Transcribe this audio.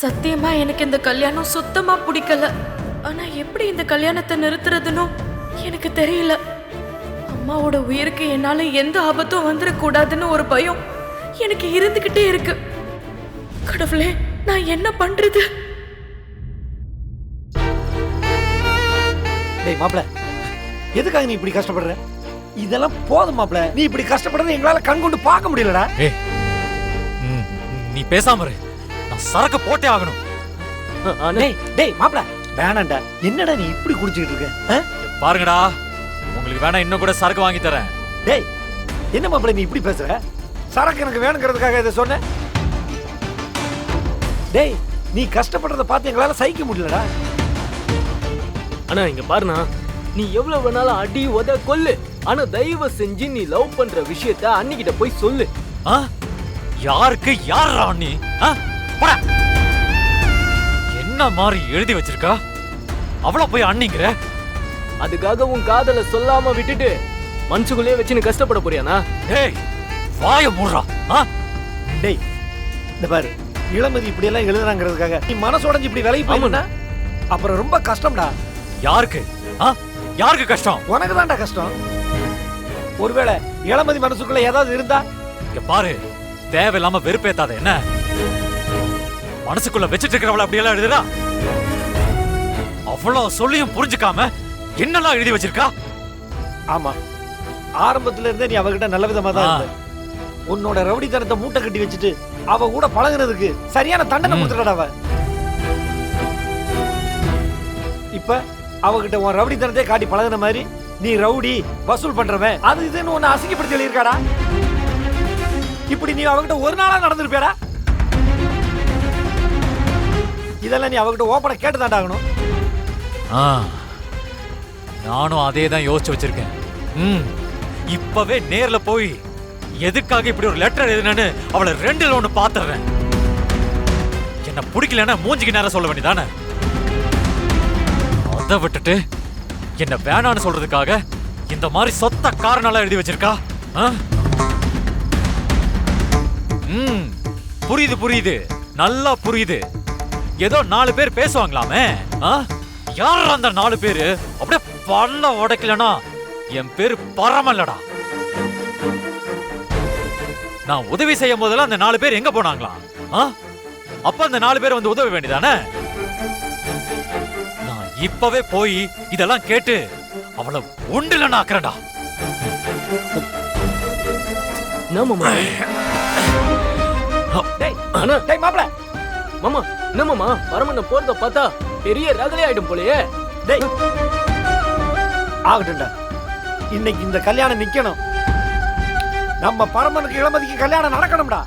சத்தியமா எனக்கு இந்த கல்யாணம் சுத்தமா பிடிக்கல. ஆனா எப்படி இந்த கல்யாணத்தை நிறுத்துறதுன்னு எனக்கு தெரியல. அம்மாவோட உயிருக்கு என்னால எந்த ஆபத்தும் வந்துடக்கூடாதுன்னு ஒரு பயம் எனக்கு இருந்துகிட்டே இருக்கு. கடவுளே நான் என்ன பண்றது? டேய் மாப்ள எதுக்காக நீ இப்படி கஷ்டப்படுற? இதெல்லாம் போதும் மாப்ள நீ இப்படி கஷ்டப்படுறத எங்களால கண் கொண்டு பார்க்க முடியலடா. ஏய் ம், நீ பேசாம இரு. நான் சரக்கு போட்டே ஆகணும். டேய் டேய் மாப்ள வேணாம்டா என்னடா நீ இப்படி குடிச்சிட்டு இருக்க? ஆ? பாருங்கடா உங்களுக்கு வேணா இன்னும் கூட சரக்கு வாங்கி தரேன். டேய் என்ன மாப்ள நீ இப்படி பேசுற? சரக்கு எனக்கு வேணுங்கிறதுக்காக இதை சொன்ன. டேய் நீ கஷ்டப்படுறத பார்த்து எங்களால சகிக்க முடியலடா. ஆனா இங்க பாருண்ணா. நீ எவ்வளவு வேணாலும் அடி உத கொல்லு. ஆனா தயவு செஞ்சு நீ லவ் பண்ற விஷயத்த அன்னிக்கிட்ட போய் சொல்லு. ஆ? யாருக்கு யாரா நீ? ஆ? போடா. என்ன மாதிரி எழுதி வச்சிருக்கா? அவள போய் அண்ணிங்கிற? அதுக்காக உன் காதல சொல்லாம விட்டுட்டு மனசுக்குள்ளேயே வச்சு நீ கஷ்டப்பட போறியாண்ணா? ஏய் வாய மூடுறா ஆ? டேய் இந்த பாரு இளமதி இப்படி எல்லாம் எழுதுறாங்கிறதுக்காக நீ மனசு உடைஞ்சு இப்படி விலகி போயிட்டா அப்புறம் ரொம்ப கஷ்டம்டா. யாருக்கு? ஆ? யாருக்கு கஷ்டம்? உனக்கு தான்டா கஷ்டம். ஒருவேளை இளமதி மனசுக்குள்ள ஏதாவது இருந்தா? இங்க பாரு தேவையில்லாம வெறுப்பேத்தாத என்ன? மனசுக்குள்ள வச்சிட்டு இருக்கிறவள அப்படியெல்லாம் எழுதுறா? அவ்வளவு சொல்லியும் புரிஞ்சுக்காம என்னெல்லாம் எழுதி வச்சிருக்கா? ஆமா. ஆரம்பத்துல இருந்தே நீ அவகிட்ட நல்ல விதமா தான் உன்னோட ரவுடித்தனத்தை மூட்டை கட்டி வச்சுட்டு அவ கூட பழகுனதுக்கு சரியான தண்டனை. கொடுத்துடா அவ. இப்ப அவகிட்ட உன் ரவுடித்தனத்தை காட்டி பழகுன மாதிரி நீ ரவுடி வசூல் பண்றவன் அது இதுன்னு உன்னை அசிங்கப்படுத்தி எழுதியிருக்காடா? இப்படி நீ அவகிட்ட ஒரு நாளா நடந்திருப்பியாடா? இதெல்லாம் நீ அவகிட்ட ஓப்பனை கேட்டு தாண்டாகணும் ஆ, நானும் அதே தான் யோசிச்சு வச்சிருக்கேன். ம், இப்பவே நேர்ல போய் எதுக்காக இப்படி ஒரு லெட்டர் எழுதினேன்னு அவளை ரெண்டுல ஒன்று பார்த்துறேன். என்ன பிடிக்கலன்னா மூஞ்சிக்கு நேரம் சொல்ல வேண்டியதானே? அதை விட்டுட்டு என்ன வேணான்னு சொல்றதுக்காக இந்த மாதிரி சொத்த காரணம் எழுதி வச்சிருக்கா? ஆ? ம் புரியுது புரியுது. நல்லா புரியுது. ஏதோ நாலு பேர் பேசுவாங்களாமே? ஆ? யார் அந்த நாலு பேரு? அப்படியே பல்ல உடைக்கலனா? என் பேரு பரமல்லடா. நான் உதவி செய்யும் போதெல்லாம் அந்த நாலு பேர் எங்க போனாங்களா? அப்ப அந்த நாலு பேர் வந்து உதவ வேண்டியதானே? நான் இப்பவே போய் இதெல்லாம் கேட்டு அவளை உண்டுல ஆக்குறேன்டா. என்ன மாமா என்ன மாமா? பரமண்ண போறத பார்த்தா பெரிய ரகலே ஆயிடும் போலயே. டேய். ஆகட்டும்டா. இன்னைக்கு இந்த கல்யாணம் நிக்கணும். நம்ம பரமனுக்கு இளமதிக்கு கல்யாணம் நடக்கணும்டா.